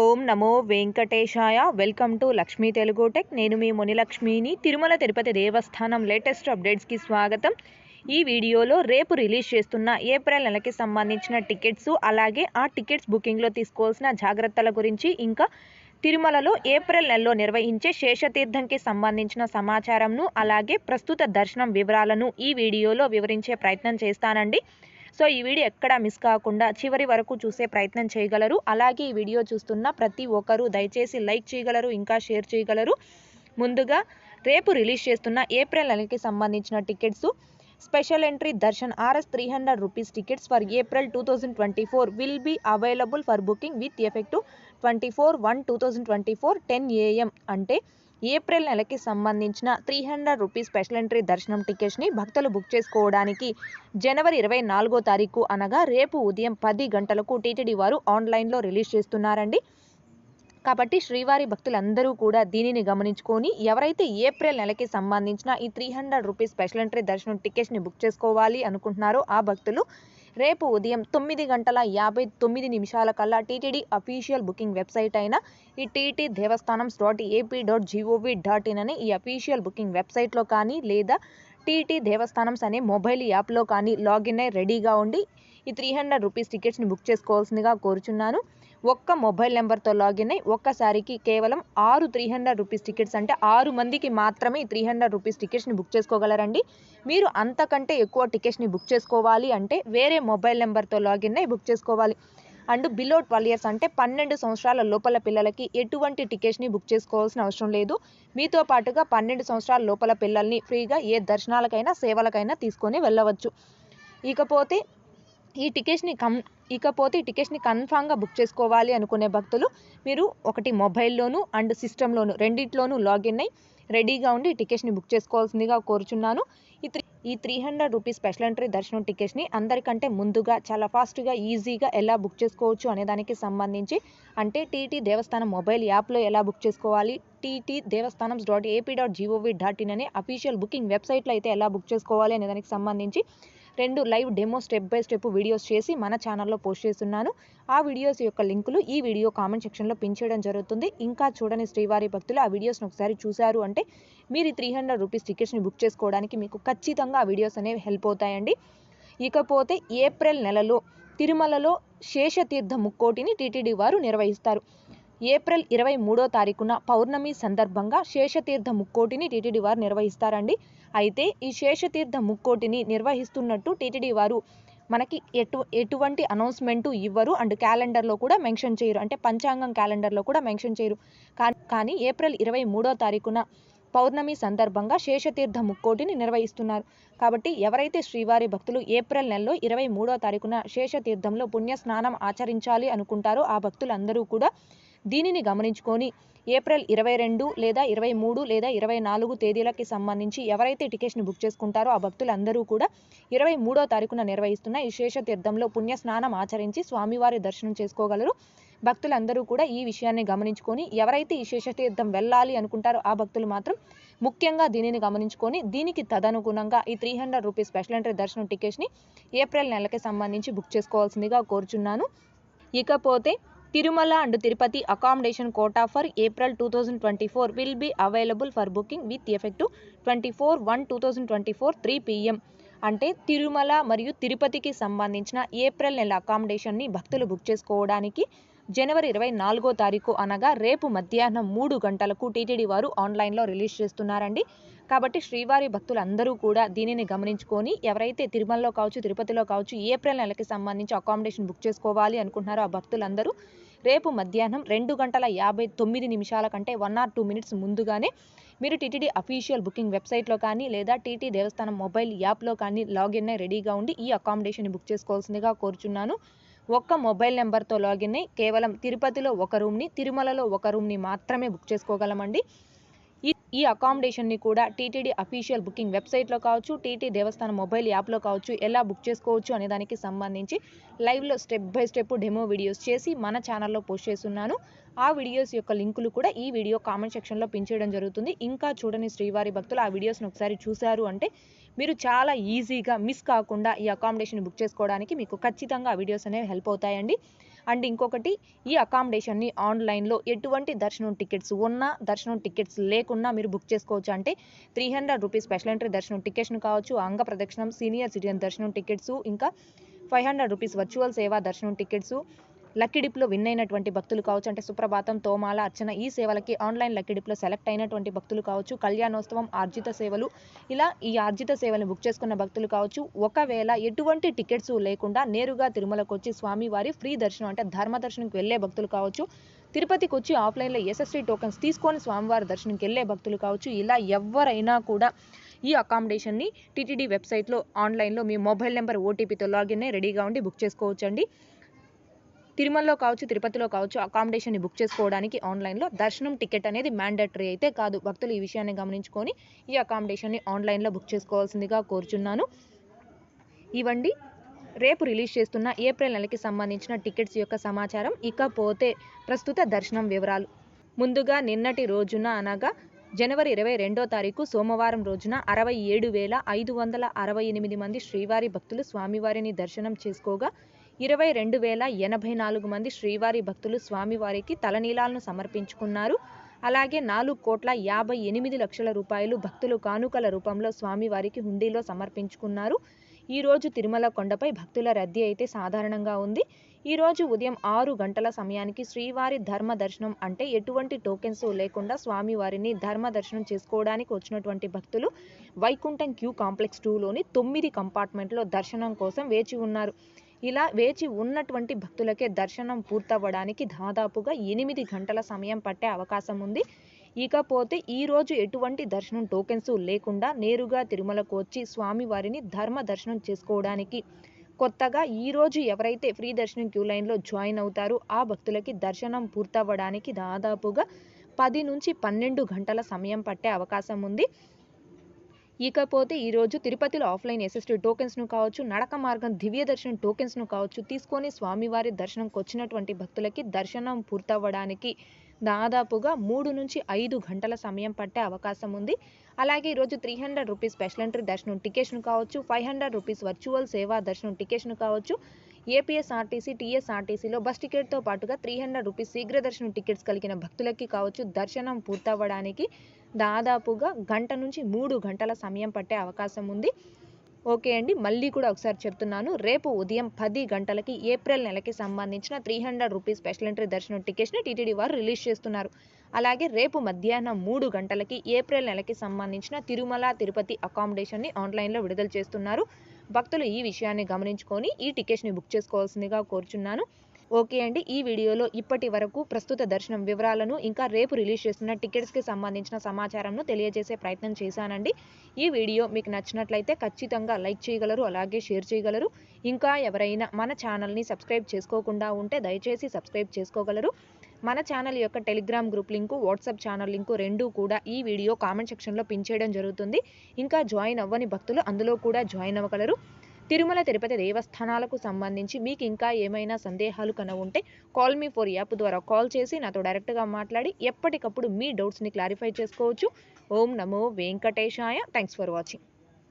ఓం నమో వెంకటేశాయ. Welcome to Lakshmi Telugu tech. నేను మీ మునిలక్ష్మిని. తిరుమల తిరుపతి దేవస్థానం లేటెస్ట్ అప్డేట్స్కి స్వాగతం. ఈ వీడియోలో రేపు రిలీజ్ చేస్తున్న ఏప్రిల్ నెలకి సంబంధించిన టికెట్స్ అలాగే ఆ టికెట్స్ బుకింగ్లో తీసుకోవాల్సిన జాగ్రత్తల గురించి ఇంకా తిరుమలలో ఏప్రిల్ నెలలో నిర్వహించే శేషతీర్థంకి సంబంధించిన సమాచారంను అలాగే ప్రస్తుత దర్శనం వివరాలను ఈ వీడియోలో వివరించే ప్రయత్నం చేస్తానండి. సో ఈ వీడియో ఎక్కడా మిస్ కాకుండా చివరి వరకు చూసే ప్రయత్నం చేయగలరు. అలాగే ఈ వీడియో చూస్తున్న ప్రతి ఒక్కరూ దయచేసి లైక్ చేయగలరు ఇంకా షేర్ చేయగలరు. ముందుగా రేపు రిలీజ్ చేస్తున్న ఏప్రిల్ నెలకి సంబంధించిన tickets. Special entry darshan RS three hundred rupees tickets for April two thousand twenty four will be available for booking with effective twenty four one two thousand twenty four ten AM. అంటే April నెలకి సంబంధించిన three hundred rupees special entry దర్శనం టికెట్స్ని భక్తులు book చేసుకోవడానికి జనవరి ఇరవై నాలుగో తారీఖు అనగా రేపు ఉదయం పది గంటలకు టీటీడీ వారు ఆన్లైన్లో రిలీజ్ చేస్తున్నారండి. కాబట్టి శ్రీవారి భక్తులందరూ కూడా దీనిని గమనించుకొని ఎవరైతే ఏప్రిల్ నెలకి సంబంధించిన ఈ three hundred rupees special entry దర్శనం టికెట్స్ని బుక్ చేసుకోవాలి అనుకుంటున్నారో ఆ భక్తులు రేపు ఉదయం తొమ్మిది గంటల యాభై తొమ్మిది నిమిషాల కల్లా టీటీడీ అఫీషియల్ బుకింగ్ వెబ్సైట్ అయిన ఈ TT Devasthanam dot AP dot GOV dot in అనే ఈ అఫీషియల్ బుకింగ్ వెబ్సైట్లో కానీ లేదా టీటీ దేవస్థానమ్స్ అనే మొబైల్ యాప్లో కానీ లాగిన్ అయి రెడీగా ఉండి ఈ త్రీ హండ్రెడ్ రూపీస్ టికెట్స్ని బుక్ చేసుకోవాల్సిందిగా కోరుచున్నాను. ఒక్క మొబైల్ నెంబర్తో లాగిన్ అయి ఒక్కసారికి కేవలం ఆరు త్రీ హండ్రెడ్ రూపీస్ టికెట్స్ అంటే ఆరు మందికి మాత్రమే త్రీ హండ్రెడ్ రూపీస్ టికెట్స్ని బుక్ చేసుకోగలరండి. మీరు అంతకంటే ఎక్కువ టికెట్స్ని బుక్ చేసుకోవాలి అంటే వేరే మొబైల్ నెంబర్తో లాగిన్ అయ్యి బుక్ చేసుకోవాలి. అండ్ బిలో ట్వెల్వ్ ఇయర్స్ అంటే పన్నెండు సంవత్సరాల లోపల పిల్లలకి ఎటువంటి టికెట్స్ని బుక్ చేసుకోవాల్సిన అవసరం లేదు. మీతో పాటుగా పన్నెండు సంవత్సరాల లోపల పిల్లల్ని ఫ్రీగా ఏ దర్శనాలకైనా సేవలకైనా తీసుకొని వెళ్ళవచ్చు. ఇకపోతే ఈ టికెట్స్ని కం ఇకపోతే ఈ టికెట్స్ని కన్ఫామ్గా బుక్ చేసుకోవాలి అనుకునే భక్తులు మీరు ఒకటి మొబైల్లోను అండ్ సిస్టంలోను రెండిట్లోనూ లాగిన్ అయి రెడీగా ఉండి టికెట్స్ని బుక్ చేసుకోవాల్సిందిగా కోరుచున్నాను. ఈ త్రీ ఈ three hundred rupees special entry దర్శనం టికెట్స్ని అందరికంటే ముందుగా చాలా ఫాస్ట్గా ఈజీగా ఎలా బుక్ చేసుకోవచ్చు అనే దానికి సంబంధించి అంటే టీటీ దేవస్థానం మొబైల్ యాప్లో ఎలా బుక్ చేసుకోవాలి TT Devasthanam dot AP dot GOV dot in అనే అఫీషియల్ బుకింగ్ వెబ్సైట్లో అయితే ఎలా బుక్ చేసుకోవాలి అనే దానికి సంబంధించి రెండు live demo step by step videos చేసి మన ఛానల్లో పోస్ట్ చేస్తున్నాను. ఆ వీడియోస్ యొక్క లింకులు ఈ వీడియో కామెంట్ సెక్షన్లో పిన్ చేయడం జరుగుతుంది. ఇంకా చూడని శ్రీవారి భక్తులు ఆ వీడియోస్ని ఒకసారి చూశారు అంటే మీరు ఈ త్రీ హండ్రెడ్ రూపీస్ టికెట్స్ని బుక్ చేసుకోవడానికి మీకు ఖచ్చితంగా ఆ వీడియోస్ అనేవి హెల్ప్ అవుతాయండి. ఇకపోతే ఏప్రిల్ నెలలో తిరుమలలో శేషతీర్థ ముక్కోటిని టీటీడీ వారు నిర్వహిస్తారు. ఏప్రిల్ ఇరవై మూడో తారీఖున పౌర్ణమి సందర్భంగా శేషతీర్థ ముక్కోటిని టీటీడీ వారు నిర్వహిస్తారండి. అయితే ఈ శేషతీర్థ ముక్కోటిని నిర్వహిస్తున్నట్టు టీటీడీ వారు మనకి ఎటు ఎటువంటి అనౌన్స్మెంటు ఇవ్వరు. అండ్ క్యాలెండర్లో కూడా మెన్షన్ చేయరు. అంటే పంచాంగం క్యాలెండర్లో కూడా మెన్షన్ చేయరు. కానీ ఏప్రిల్ ఇరవై మూడో తారీఖున పౌర్ణమి సందర్భంగా శేషతీర్థ ముక్కోటిని నిర్వహిస్తున్నారు. కాబట్టి ఎవరైతే శ్రీవారి భక్తులు ఏప్రిల్ నెలలో ఇరవై మూడో తారీఖున శేషతీర్థంలో పుణ్య స్నానం ఆచరించాలి అనుకుంటారో ఆ భక్తులందరూ కూడా దీనిని గమనించుకొని ఏప్రిల్ ఇరవై రెండు లేదా ఇరవై మూడు లేదా ఇరవై నాలుగు తేదీలకి సంబంధించి ఎవరైతే టికెట్స్ని బుక్ చేసుకుంటారో ఆ భక్తులందరూ కూడా ఇరవై మూడో తారీఖున నిర్వహిస్తున్న ఈ శేషతీర్థంలో పుణ్య స్నానం ఆచరించి స్వామివారి దర్శనం చేసుకోగలరు. భక్తులందరూ కూడా ఈ విషయాన్ని గమనించుకొని ఎవరైతే ఈ శేషతీర్థం వెళ్ళాలి అనుకుంటారో ఆ భక్తులు మాత్రం ముఖ్యంగా దీనిని గమనించుకొని దీనికి తదనుగుణంగా ఈ three hundred rupees special entry దర్శనం టికెట్స్ని ఏప్రిల్ నెలకి సంబంధించి బుక్ చేసుకోవాల్సిందిగా కోరుచున్నాను. ఇకపోతే Tirumala and Tirupati accommodation quota for April two thousand twenty four will be available for booking with effective twenty four one two thousand twenty four three PM అంటే తిరుమల మరియు తిరుపతికి సంబంధించిన ఏప్రిల్ నెల అకామిడేషన్ని భక్తులు బుక్ చేసుకోవడానికి జనవరి ఇరవై నాలుగో తారీఖు అనగా రేపు మధ్యాహ్నం మూడు గంటలకు టీటీడీ వారు ఆన్లైన్లో రిలీజ్ చేస్తున్నారండి. కాబట్టి శ్రీవారి భక్తులందరూ కూడా దీనిని గమనించుకొని ఎవరైతే తిరుమలలో కావచ్చు తిరుపతిలో కావచ్చు ఏప్రిల్ నెలకి సంబంధించి అకామిడేషన్ బుక్ చేసుకోవాలి అనుకుంటున్నారో ఆ భక్తులందరూ రేపు మధ్యాహ్నం రెండు గంటల యాభై తొమ్మిది నిమిషాల కంటే వన్ ఆర్ టూ మినిట్స్ ముందుగానే మీరు టీటీడీ అఫీషియల్ బుకింగ్ వెబ్సైట్లో కానీ లేదా టీటీ దేవస్థానం మొబైల్ యాప్లో కానీ లాగిన్ అయి రెడీగా ఉండి ఈ అకామిడేషన్ బుక్ చేసుకోవాల్సిందిగా కోరుచున్నాను. ఒక్క మొబైల్ నెంబర్తో లాగిన్ అయ్యి కేవలం తిరుపతిలో ఒక రూమ్ని తిరుమలలో ఒక రూమ్ని మాత్రమే బుక్ చేసుకోగలమండి. ఈ అకామిడేషన్ని కూడా టీటీడీ అఫీషియల్ బుకింగ్ వెబ్సైట్లో కావచ్చు టీటీ దేవస్థానం మొబైల్ యాప్లో కావచ్చు ఎలా బుక్ చేసుకోవచ్చు అనే దానికి సంబంధించి లైవ్లో step by step demo videos చేసి మన ఛానల్లో పోస్ట్ చేస్తున్నాను. ఆ వీడియోస్ యొక్క లింకులు కూడా ఈ వీడియో కామెంట్ సెక్షన్లో పిన్ చేయడం జరుగుతుంది. ఇంకా చూడని శ్రీవారి భక్తులు ఆ వీడియోస్ని ఒకసారి చూశారు అంటే మీరు చాలా ఈజీగా మిస్ కాకుండా ఈ అకామిడేషన్ బుక్ చేసుకోవడానికి మీకు ఖచ్చితంగా ఆ వీడియోస్ అనేవి హెల్ప్ అవుతాయండి. అండ్ ఇంకొకటి ఈ అకామిడేషన్ని ఆన్లైన్లో ఎటువంటి దర్శనం టికెట్స్ ఉన్నా దర్శనం టికెట్స్ లేకున్నా మీరు బుక్ చేసుకోవచ్చు. అంటే three hundred rupees special entry దర్శనం టికెట్స్ కావచ్చు అంగ ప్రదక్షిణం సీనియర్ సిటిజన్ దర్శనం టికెట్స్ ఇంకా ఫైవ్ హండ్రెడ్ రూపీస్ వర్చువల్ సేవా దర్శనం టికెట్స్ లక్కీ డిప్లో విన్ అయినటువంటి భక్తులు కావచ్చు అంటే సుప్రభాతం తోమాల అర్చన ఈ సేవలకి ఆన్లైన్ లక్కీ డిప్లో సెలెక్ట్ అయినటువంటి భక్తులు కావచ్చు కళ్యాణోత్సవం ఆర్జిత సేవలు. ఇలా ఈ ఆర్జిత సేవలను బుక్ చేసుకున్న భక్తులు కావచ్చు ఒకవేళ ఎటువంటి టికెట్స్ లేకుండా నేరుగా తిరుమలకు వచ్చి స్వామివారి ఫ్రీ దర్శనం అంటే ధర్మ దర్శనంకి వెళ్ళే భక్తులు కావచ్చు తిరుపతికి వచ్చి ఆఫ్లైన్లో ఎస్ఎస్టీ టోకెన్స్ తీసుకొని స్వామివారి దర్శనంకి వెళ్ళే భక్తులు కావచ్చు ఇలా ఎవరైనా కూడా ఈ అకామిడేషన్ని టీటీడీ వెబ్సైట్లో ఆన్లైన్లో మీ మొబైల్ నెంబర్ ఓటీపీతో లాగిన్ రెడీగా ఉండి బుక్ చేసుకోవచ్చండి. తిరుమలలో కావచ్చు తిరుపతిలో కావచ్చు అకామిడేషన్ని బుక్ చేసుకోవడానికి ఆన్లైన్లో దర్శనం టికెట్ అనేది మ్యాండేటరీ అయితే కాదు. భక్తులు ఈ విషయాన్ని గమనించుకొని ఈ అకామిడేషన్ని ఆన్లైన్లో బుక్ చేసుకోవాల్సిందిగా కోరుచున్నాను. ఇవ్వండి. రేపు రిలీజ్ చేస్తున్న ఏప్రిల్ నెలకి సంబంధించిన టికెట్స్ యొక్క సమాచారం. ఇకపోతే ప్రస్తుత దర్శనం వివరాలు. ముందుగా నిన్నటి రోజున అనగా జనవరి ఇరవై రెండో తారీఖు సోమవారం రోజున అరవై ఏడు వేల ఐదు వందల అరవై ఎనిమిది మంది శ్రీవారి భక్తులు స్వామివారిని దర్శనం చేసుకోగా ఇరవై రెండు వేల ఎనభై నాలుగు మంది శ్రీవారి భక్తులు స్వామివారికి తలనీలాలను సమర్పించుకున్నారు. అలాగే నాలుగు కోట్ల యాభై ఎనిమిది లక్షల రూపాయలు భక్తులు కానుకల రూపంలో స్వామివారికి హుండీలో సమర్పించుకున్నారు. ఈరోజు తిరుమల కొండపై భక్తుల రద్దీ అయితే సాధారణంగా ఉంది. ఈరోజు ఉదయం ఆరు గంటల సమయానికి శ్రీవారి ధర్మ దర్శనం అంటే ఎటువంటి టోకెన్స్ లేకుండా స్వామివారిని ధర్మ దర్శనం చేసుకోవడానికి వచ్చినటువంటి భక్తులు వైకుంఠం క్యూ కాంప్లెక్స్ టూలోని తొమ్మిది కంపార్ట్మెంట్లో దర్శనం కోసం వేచి ఉన్నారు. ఇలా వేచి ఉన్నటువంటి భక్తులకే దర్శనం పూర్తవ్వడానికి దాదాపుగా ఎనిమిది గంటల సమయం పట్టే అవకాశం ఉంది. ఇకపోతే ఈరోజు ఎటువంటి దర్శనం టోకెన్స్ లేకుండా నేరుగా తిరుమలకు వచ్చి స్వామివారిని ధర్మ దర్శనం చేసుకోవడానికి కొత్తగా ఈరోజు ఎవరైతే ఫ్రీ దర్శనం క్యూ లైన్లో జాయిన్ అవుతారో ఆ భక్తులకి దర్శనం పూర్తవ్వడానికి దాదాపుగా పది నుంచి పన్నెండు గంటల సమయం పట్టే అవకాశం ఉంది. ఇకపోతే ఈరోజు తిరుపతిలో ఆఫ్లైన్ ఎస్ఎస్టీ టోకెన్స్ను కావచ్చు నడక మార్గం దివ్య దర్శనం టోకెన్స్ను కావచ్చు తీసుకొని స్వామివారి దర్శనంకి వచ్చినటువంటి భక్తులకి దర్శనం పూర్తవ్వడానికి దాదాపుగా మూడు నుంచి ఐదు గంటల సమయం పట్టే అవకాశం ఉంది. అలాగే ఈరోజు three hundred rupees special entry దర్శనం టికెట్స్ను కావచ్చు ఫైవ్ హండ్రెడ్ రూపీస్ వర్చువల్ సేవా దర్శనం టికెట్స్ను కావచ్చు ఏపీఎస్ఆర్టీసీ టీఎస్ఆర్టీసీలో బస్ టికెట్తో పాటుగా త్రీ హండ్రెడ్ రూపీస్ శీఘ్ర దర్శనం టికెట్స్ కలిగిన భక్తులకి కావచ్చు. దర్శనం పూర్తవ్వడానికి దాదాపుగా గంట నుంచి మూడు గంటల సమయం పట్టే అవకాశం ఉంది. ఓకే అండి మళ్ళీ కూడా ఒకసారి చెప్తున్నాను. రేపు ఉదయం పది గంటలకి ఏప్రిల్ నెలకి సంబంధించిన three hundred rupees special entry దర్శనం టికెట్స్ని టీటీడీ వారు రిలీజ్ చేస్తున్నారు. అలాగే రేపు మధ్యాహ్నం మూడు గంటలకి ఏప్రిల్ నెలకి సంబంధించిన తిరుమల తిరుపతి అకామిడేషన్ని ఆన్లైన్లో విడుదల చేస్తున్నారు. భక్తులు ఈ విషయాన్ని గమనించుకొని ఈ టికెట్స్ని బుక్ చేసుకోవాల్సిందిగా కోరుచున్నాను. ఓకే అండి ఈ వీడియోలో ఇప్పటి వరకు ప్రస్తుత దర్శనం వివరాలను ఇంకా రేపు రిలీజ్ చేస్తున్న టికెట్స్కి సంబంధించిన సమాచారంను తెలియజేసే ప్రయత్నం చేశానండి. ఈ వీడియో మీకు నచ్చినట్లయితే ఖచ్చితంగా లైక్ చేయగలరు అలాగే షేర్ చేయగలరు. ఇంకా ఎవరైనా మన ఛానల్ని సబ్స్క్రైబ్ చేసుకోకుండా ఉంటే దయచేసి సబ్స్క్రైబ్ చేసుకోగలరు. మన ఛానల్ యొక్క Telegram group link WhatsApp channel link రెండూ కూడా ఈ వీడియో కామెంట్ సెక్షన్లో పిన్ చేయడం జరుగుతుంది. ఇంకా జాయిన్ అవ్వని భక్తులు అందులో కూడా జాయిన్ అవ్వగలరు. తిరుమల తిరుపతి దేవస్థానాలకు సంబంధించి మీకు ఇంకా ఏమైనా సందేహాలు కన ఉంటే కాల్ మీ ఫోర్ యాప్ ద్వారా కాల్ చేసి నాతో డైరెక్ట్గా మాట్లాడి ఎప్పటికప్పుడు మీ డౌట్స్ని క్లారిఫై చేసుకోవచ్చు. ఓం నమో వెంకటేశాయ. Thanks for watching